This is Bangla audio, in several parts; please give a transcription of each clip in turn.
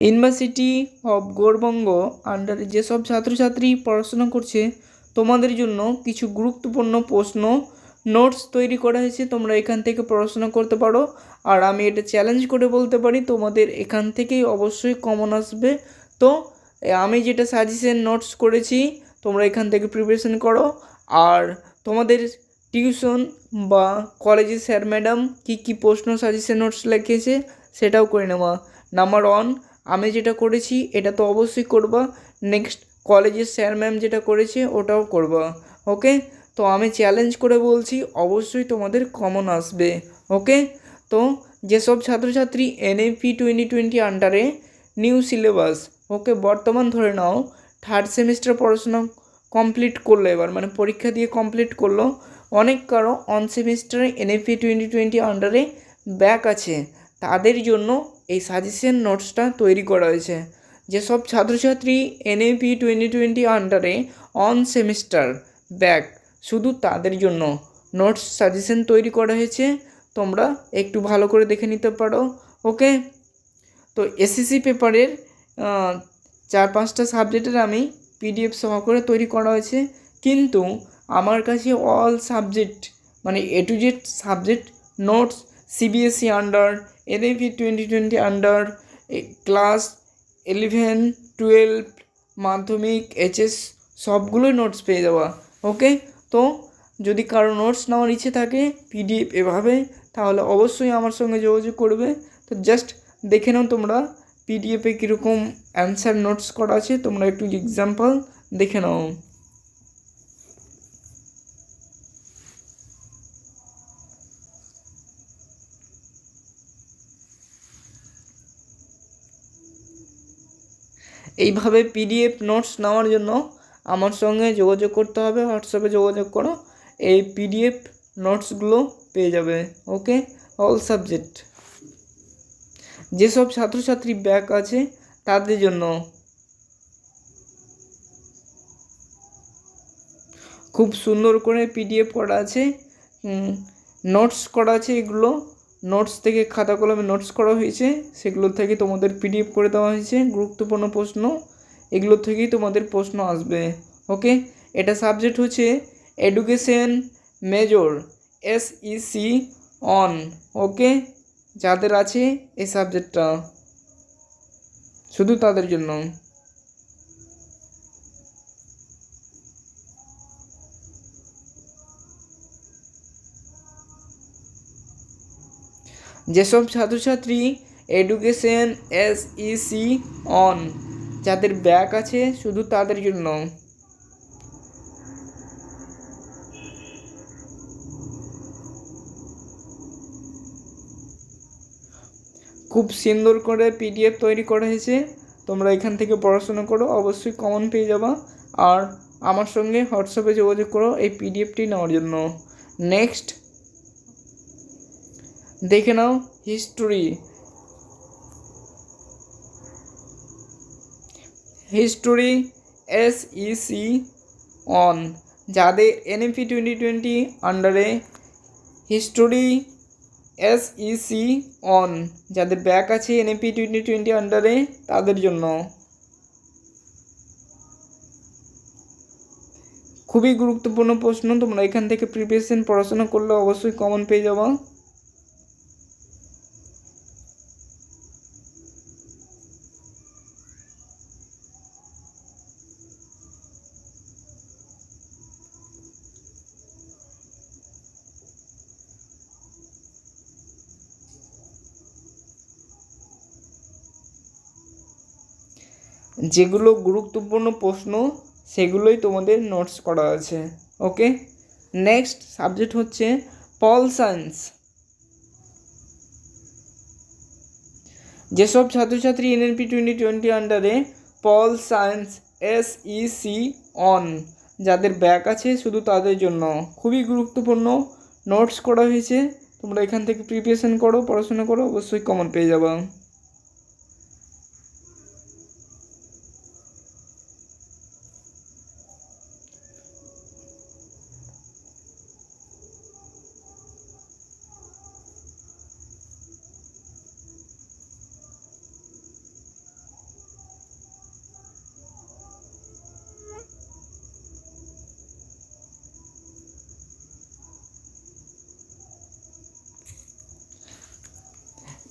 ইউনিভার্সিটি অফ গৌরবঙ্গ আন্ডারে যেসব ছাত্রছাত্রী পড়াশোনা করছে, তোমাদের জন্য কিছু গুরুত্বপূর্ণ প্রশ্ন নোটস তৈরি করা হয়েছে, তোমরা এখান থেকে পড়াশোনা করতে পারো। আর আমি এটা চ্যালেঞ্জ করে বলতে পারি, তোমাদের এখান থেকেই অবশ্যই কমন আসবে। তো, আমি যেটা সাজেশন নোটস করেছি, তোমরা এখান থেকে প্রিপারেশন করো। আর তোমাদের টিউশন বা কলেজের স্যার ম্যাডাম কী কী প্রশ্ন সাজেশন নোটস লিখেছে, সেটাও করে নেওয়া নাম্বার ওয়ান আমি যেটা করেছি, এটা তো অবশ্যই করবা। নেক্সট কলেজের স্যার ম্যাম যেটা করেছে, ওটাও করবা। ওকে তো আমি চ্যালেঞ্জ করে বলছি, অবশ্যই তোমাদের কমন আসবে। ওকে তো যেসব ছাত্রছাত্রী এনএপি টোয়েন্টি টোয়েন্টি আন্ডারে নিউ সিলেবাস ওকে বর্তমান ধরে নাও থার্ড সেমিস্টার পড়াশোনা কমপ্লিট করল এবার মানে পরীক্ষা দিয়ে কমপ্লিট করল। অনেক কারও অন সেমিস্টারে এনএপি টোয়েন্টি টোয়েন্টি আন্ডারে ব্যাক আছে। তাদের জন্য এই সাজেশন নোটসটা তৈরি করা হয়েছে। যেসব ছাত্রছাত্রী এনএপি টোয়েন্টি টোয়েন্টি আন্ডারে অন সেমিস্টার ব্যাক শুধু তাদের জন্য নোটস সাজেশন তৈরি করা হয়েছে, তোমরা একটু ভালো করে দেখে নিতে পারো ওকে তো এসএসসি পেপারের চার পাঁচটা সাবজেক্টের আমি পিডিএফ সহ করে তৈরি করা হয়েছে। কিন্তু আমার কাছে অল সাবজেক্ট মানে A to Z subject notes CBSE under NEP twenty twenty under class eleven twelve মাধ্যমিক এইচএস সবগুলোই নোটস পেয়ে যাওয়া ওকে তো যদি কারও নোটস নেওয়ার ইচ্ছে থাকে পিডিএফ এভাবে, তাহলে অবশ্যই আমার সঙ্গে যোগাযোগ করবে। তো জাস্ট দেখে নাও তোমরা পিডিএফে কীরকম অ্যান্সার নোটস করা আছে, তোমরা একটু এক্সাম্পল দেখে নাও। এইভাবে পিডিএফ নোটস নেওয়ার জন্য আমার সঙ্গে যোগাযোগ করতে হবে হোয়াটসঅ্যাপে যোগাযোগ করো, এই পিডিএফ নোটসগুলো পেয়ে যাবে ওকে অল সাবজেক্ট যেসব ছাত্রছাত্রী ব্যাক আছে, তাদের জন্য। খুব সুন্দর করে পিডিএফ করা আছে নোটস করা আছে এগুলো। নোটস থেকে খাতা কলমে নোটস করা হয়েছে, সেগুলো থেকে তোমাদের পিডিএফ করে দেওয়া হয়েছে, গুরুত্বপূর্ণ প্রশ্ন, এগুলো থেকেই তোমাদের প্রশ্ন আসবে ওকে এটা সাবজেক্ট হচ্ছে education major S C on okay যাদের আছে এই সাবজেক্টটা শুধু তাদের জন্য। যেসব ছাত্রছাত্রী এডুকেশন এস সি অন, যাদের ব্যাক আছে শুধু তাদের জন্য। খুব সুন্দর করে পিডিএফ তৈরি করা হয়েছে। তোমরা এখান থেকে পড়াশোনা করো, অবশ্যই কমন পেয়ে যাবা। আর আমার সঙ্গে হোয়াটসঅ্যাপে যোগাযোগ করো এই পিডিএফটি নেওয়ার জন্য। নেক্সট দেখে নাও history history S C on যাদের এনএপি টোয়েন্টি টোয়েন্টি আন্ডারে হিস্টোরি এস সি অন যাদের ব্যাক আছে এনএপি টোয়েন্টি টোয়েন্টি আন্ডারে তাদের জন্য। খুবই গুরুত্বপূর্ণ প্রশ্ন, তোমরা এখান থেকে প্রিপারেশন পড়াশোনা করলে অবশ্যই কমন পেয়ে যাবা। যেগুলো গুরুত্বপূর্ণ প্রশ্ন, সেগুলোই তোমাদের নোটস করা আছে ওকে নেক্সট সাবজেক্ট হচ্ছে পল সায়েন্স যেসব ছাত্রছাত্রী এনএনপি টোয়েন্টি টোয়েন্টি আন্ডারে pol science S E C on যাদের ব্যাক আছে শুধু তাদের জন্য, খুবই গুরুত্বপূর্ণ নোটস করা হয়েছে, তোমরা এখান থেকে প্রিপারেশন করো, পড়াশোনা করো, অবশ্যই কমন পেয়ে যাবা।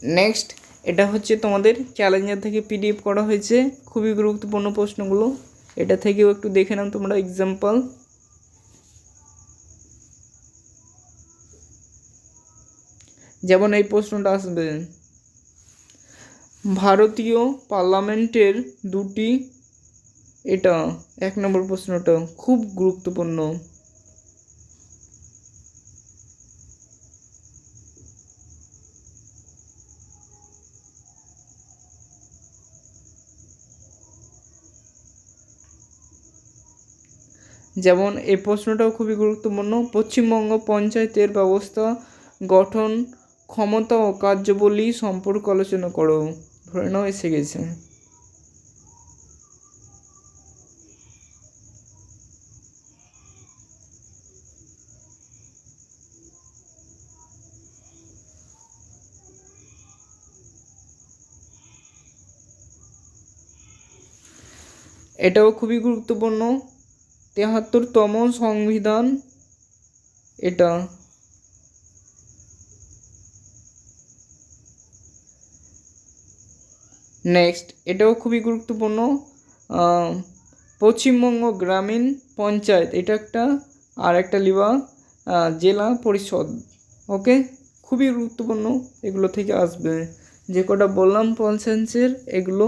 নেক্সট এটা হচ্ছে তোমাদের চ্যালেঞ্জার থেকে পিডিএফ করা হয়েছে। খুবই গুরুত্বপূর্ণ প্রশ্নগুলো। এটা থেকেও একটু দেখে নাও তোমরা এক্সাম্পল যেমন এই প্রশ্নটা আসবে। ভারতীয় পার্লামেন্টের দুটি, এটা এক নম্বর প্রশ্নটা, খুব গুরুত্বপূর্ণ। যেমন এই প্রশ্নটাও খুবই গুরুত্বপূর্ণ, পশ্চিমবঙ্গ পঞ্চায়েতের ব্যবস্থা, গঠন, ক্ষমতা ও কার্যবলী সম্পর্ক আলোচনা করো। ধরে নাও এসে গেছে। এটাও খুবই গুরুত্বপূর্ণ। তেহাত্তরতম সংবিধান এটা। নেক্সট এটাও খুবই গুরুত্বপূর্ণ। পশ্চিমবঙ্গ গ্রামীণ পঞ্চায়েত, এটা একটা আর একটা লিবা জেলা পরিষদ, ওকে? খুবই গুরুত্বপূর্ণ, এগুলো থেকে আসবে। যে কটা বললাম সায়েন্সের এগুলো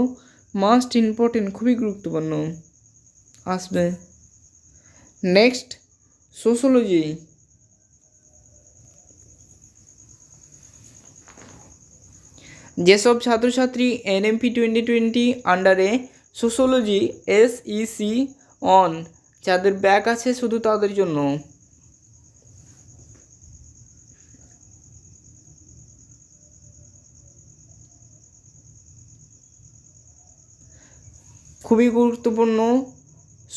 মাস্ট ইম্পর্টেন্ট খুবই গুরুত্বপূর্ণ, আসবে। নেক্সট সোশ্যোলজি যেসব ছাত্রছাত্রী এনএমপি টোয়েন্টি টোয়েন্টি আন্ডারে সোশ্যোলজি এস ইসি অন যাদের ব্যাক আছে শুধু তাদের জন্য। খুবই গুরুত্বপূর্ণ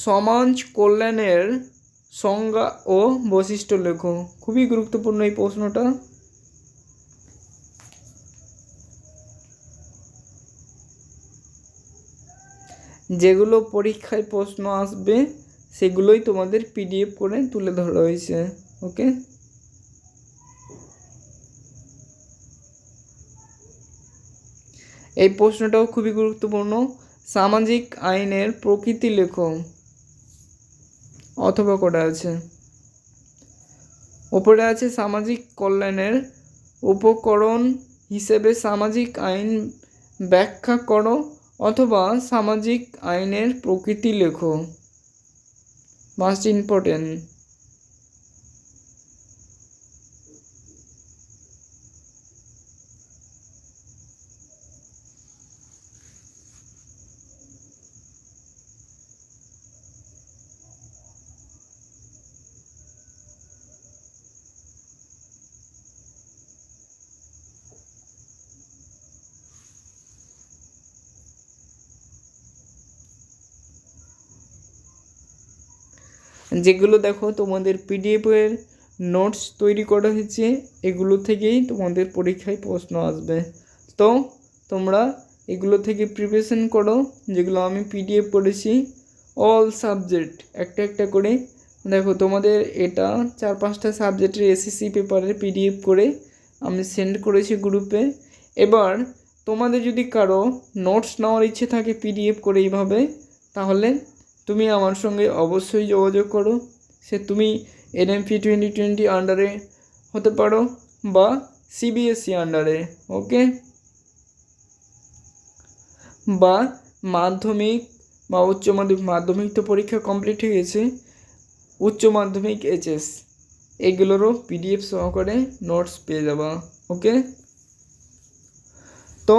সমাজ কল্যাণের সংজ্ঞা ও বৈশিষ্ট্য লেখো। খুবই গুরুত্বপূর্ণ এই প্রশ্নটা। যেগুলো পরীক্ষায় প্রশ্ন আসবে, সেগুলোই তোমাদের পিডিএফ করে তুলে ধরা হয়েছে ওকে? এই প্রশ্নটাও খুবই গুরুত্বপূর্ণ। সামাজিক আইনের প্রকৃতি লেখো। অথবা করে আছে। ওপরে আছে সামাজিক কল্যাণের উপকরণ হিসেবে সামাজিক আইন ব্যাখ্যা করো অথবা সামাজিক আইনের প্রকৃতি লেখো। মাস্ট ইম্পর্টেন্ট যেগুলো দেখো তোমাদের পিডিএফের নোটস তৈরি করা হয়েছে, এগুলো থেকেই তোমাদের পরীক্ষায় প্রশ্ন আসবে। তো তোমরা এগুলো থেকে প্রিপারেশন করো, যেগুলো আমি পিডিএফ করেছি অল সাবজেক্ট একটা একটা করে। দেখো তোমাদের এটা চার পাঁচটা সাবজেক্টের এসএসসি পেপারের পিডিএফ করে আমি সেন্ড করেছি গ্রুপে এবার তোমাদের যদি কারও নোটস নেওয়ার ইচ্ছে থাকে পিডিএফ করে এইভাবে, তাহলে তুমি আমার সঙ্গে অবশ্যই যোগাযোগ করো। সে তুমি এনএমপি টোয়েন্টি টোয়েন্টি আন্ডারে হতে পারো বা সিবিএসসি আন্ডারে ওকে বা মাধ্যমিক বা উচ্চ মাধ্যমিক মাধ্যমিক তো পরীক্ষা কমপ্লিট হয়ে গেছে। উচ্চ মাধ্যমিক এইচএস এগুলোরও পিডিএফ সহকারে নোটস পেয়ে যাবা ওকে তো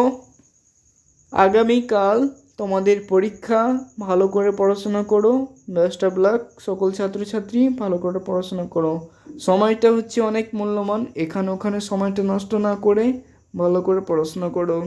আগামীকাল তোমাদের পরীক্ষা, ভালো করে পড়াশোনা করো বেস্ট অফ লাক সকল ছাত্রছাত্রী ভালো করে পড়াশোনা করো। সময়টা হচ্ছে অনেক মূল্যবান, এখানে ওখানে সময়টা নষ্ট না করে ভালো করে পড়াশোনা করো।